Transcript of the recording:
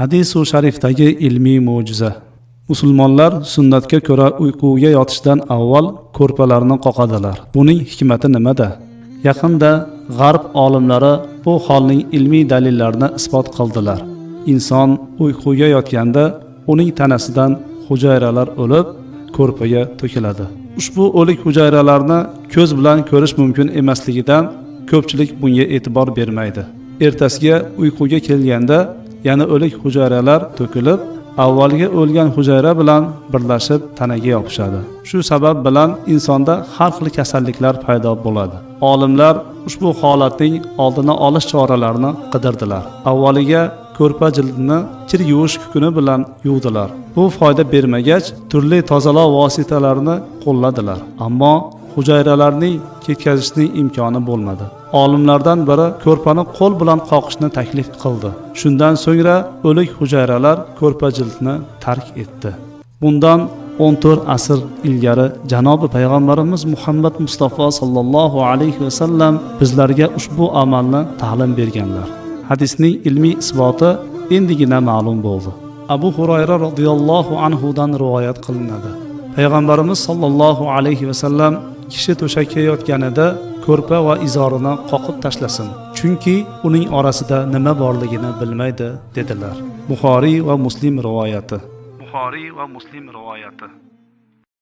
hadisu sharifdagi ilmiy mo'jiza. Musulmonlar sunnatga ko'ra uyquga yotishdan avval ko'rpalarni qoqadilar. Buning hikmati nimada? Yaqinda g'arb olimlari bu holning ilmiy dalillarini isbot qildilar. Inson uyquga yotganda uning tanasidan hujayralar o'lib ko'rpaga to'kiladi. Ushbu o'lik hujayralarni ko'z bilan ko'rish mumkin emasligidan ko'pchilik bunga e'tibor bermaydi. Ertasiga uyquga kelganda yana o'lik hujayralar to'kilib avvalgi o'lgan hujayra bilan birlashib tanaga yopishadi. Shu sabab bilan insonda har xil kasalliklar paydo bo'ladi. Olimlar ushbu holatning oldini olish choralarini qidirdilar. Avvaliga ko'rpa jildini kir yuvish kukuni bilan yuvdilar. Bu foyda bermagach turli tozalov vositalarini qo'lladilar. Ammo hujayralarning ketkazishning imkoni bo'lmadi. Olimlardan biri ko'rpani qo'l bilan qoqishni taklif qildi. Shundan so'ngra o'lik hujayralar ko'rpa jildni tark etdi. Bundan 14 asr ilgari janobi payg'ambarimiz muhammad mustafa sollallohu alayhi vasallam bizlarga ushbu amalni ta'lim berganlar. Hadisning ilmiy isboti endigina ma'lum bo'ldi. Abu hurayra roziyallohu anhudan rivoyat qilinadi. Payg'ambarimiz sollallohu alayhi vasallam kishi to'shakka yotganida ko'rpa va izorini qoqib tashlasin. Chunki uning orasida nima borligini bilmaydi dedilar. Buxoriy va muslim rivoyati. Buxoriy va muslim rivoyati.